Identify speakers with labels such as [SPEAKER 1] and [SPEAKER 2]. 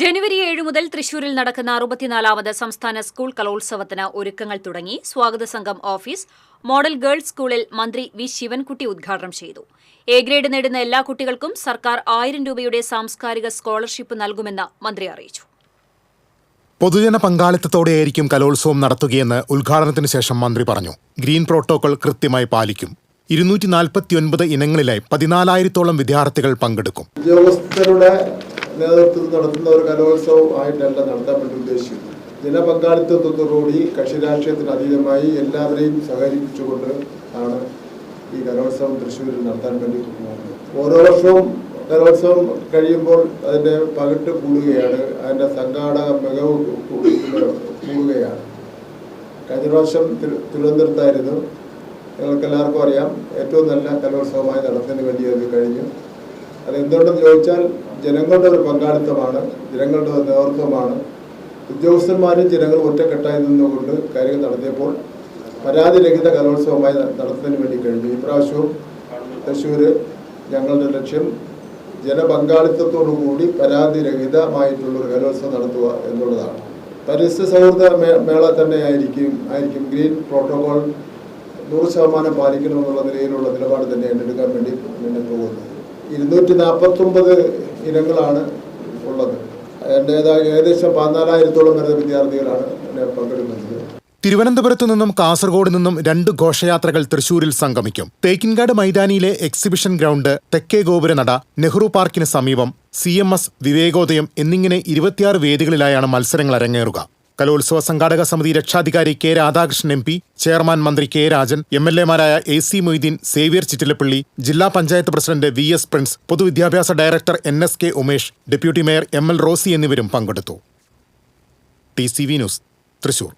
[SPEAKER 1] ജനുവരി ഏഴ് മുതൽ തൃശൂരിൽ നടക്കുന്ന അറുപത്തിനാലാമത് സംസ്ഥാന സ്കൂൾ കലോത്സവത്തിന് ഒരുക്കങ്ങൾ തുടങ്ങി. സ്വാഗത സംഘം ഓഫീസ് മോഡൽ ഗേൾസ് സ്കൂളിൽ മന്ത്രി വി ശിവൻകുട്ടി ഉദ്ഘാടനം ചെയ്തു. എ ഗ്രേഡ് നേടുന്ന എല്ലാ കുട്ടികൾക്കും സർക്കാർ ആയിരം രൂപയുടെ സാംസ്കാരിക സ്കോളർഷിപ്പ് നൽകുമെന്ന് മന്ത്രി അറിയിച്ചു.
[SPEAKER 2] പൊതുജന പങ്കാളിത്തത്തോടെയായിരിക്കും കലോത്സവം നടത്തുകയെന്ന് ഉദ്ഘാടനത്തിന് ശേഷം മന്ത്രി പറഞ്ഞു. ഗ്രീൻ പ്രോട്ടോകോൾ കൃത്യമായി പാലിക്കും. ഇരുന്നൂറ്റി നാൽപ്പത്തിയൊൻപത് ഇനങ്ങളിലായി പതിനാലായിരത്തോളം വിദ്യാർത്ഥികൾ പങ്കെടുക്കും.
[SPEAKER 3] ഉദ്യോഗസ്ഥരുടെ നേതൃത്വത്തിൽ നടത്തുന്ന ഒരു കലോത്സവം ആയിട്ടല്ല നടത്താൻ വേണ്ടി ഉദ്ദേശിക്കുന്നത് ജനപങ്കാളിത്തത്തോടുകൂടി കക്ഷി രാഷ്ട്രീയത്തിന് അതീതമായി എല്ലാവരെയും സഹകരിപ്പിച്ചുകൊണ്ട് ആണ് ഈ കലോത്സവം തൃശ്ശൂരിൽ നടത്താൻ വേണ്ടി പോകുന്നത് ഓരോ വർഷവും കലോത്സവം കഴിയുമ്പോൾ അതിന്റെ പകിട്ട് കൂടുകയാണ്. അതിന്റെ സംഘാടക മികവ് കൂടുകയാണ്. കഴിഞ്ഞ പ്രാവശ്യം തിരു- തിരുവനന്തപുരത്തായിരുന്നു. നിങ്ങൾക്ക് എല്ലാവർക്കും അറിയാം ഏറ്റവും നല്ല കലോത്സവമായി നടത്തുന്നതിന് വേണ്ടി അത് കഴിഞ്ഞു. അത് എന്തുകൊണ്ടെന്ന് ചോദിച്ചാൽ ജനങ്ങളുടെ ഒരു പങ്കാളിത്തമാണ് ജനങ്ങളുടെ ഒരു നേതൃത്വമാണ്. ഉദ്യോഗസ്ഥന്മാരും ജനങ്ങളും ഒറ്റക്കെട്ടായി നിന്നുകൊണ്ട് കാര്യങ്ങൾ നടത്തിയപ്പോൾ പരാതിരഹിത കലോത്സവമായി നടത്തുന്നതിന് വേണ്ടി കഴിഞ്ഞു. ഇപ്രാവശ്യവും തൃശ്ശൂർ ഞങ്ങളുടെ ലക്ഷ്യം ജനപങ്കാളിത്തത്തോടു കൂടി പരാതിരഹിതമായിട്ടുള്ളൊരു കലോത്സവം നടത്തുക എന്നുള്ളതാണ്. പരിസ്ഥിതി സൗഹൃദ മേള തന്നെ ആയിരിക്കും. ആയിരിക്കും ഗ്രീൻ പ്രോട്ടോകോൾ നൂറ് ശതമാനം പാലിക്കണമെന്നുള്ള നിലയിലുള്ള നിലപാട് തന്നെ എടുക്കാൻ വേണ്ടി മുന്നോട്ട് ഇരുന്നൂറ്റി നാൽപ്പത്തൊമ്പത് ഇനങ്ങളാണ് ഉള്ളത്. എന്റെ ഏകദേശം പതിനാലായിരത്തോളം വരുന്ന വിദ്യാർത്ഥികളാണ് പങ്കെടുക്കുന്നത്.
[SPEAKER 2] തിരുവനന്തപുരത്തു നിന്നും കാസർഗോഡ് നിന്നും രണ്ട് ഘോഷയാത്രകൾ തൃശൂരിൽ സംഗമിക്കും. തേക്കിൻകാട് മൈതാനിയിലെ എക്സിബിഷൻ ഗ്രൗണ്ട് തെക്കേ ഗോപുരനട നെഹ്റു പാർക്കിന് സമീപം സി എം എസ് വിവേകോദയം എന്നിങ്ങനെ ഇരുപത്തിയാറ് വേദികളിലായാണ് മത്സരങ്ങൾ അരങ്ങേറുക. കലോത്സവ സംഘാടക സമിതി രക്ഷാധികാരി K Radhakrishnan M P chairman മന്ത്രി കെ രാജൻ എം എൽ എമാരായ എ സി മൊയ്തീൻ സേവ്യർ ചിറ്റിലപ്പള്ളി ജില്ലാ panchayat president V S Prince പൊതുവിദ്യാഭ്യാസ director N S K Umesh deputy mayor M L Rosy എന്നിവരും പങ്കെടുത്തു. T C V news Thrissur.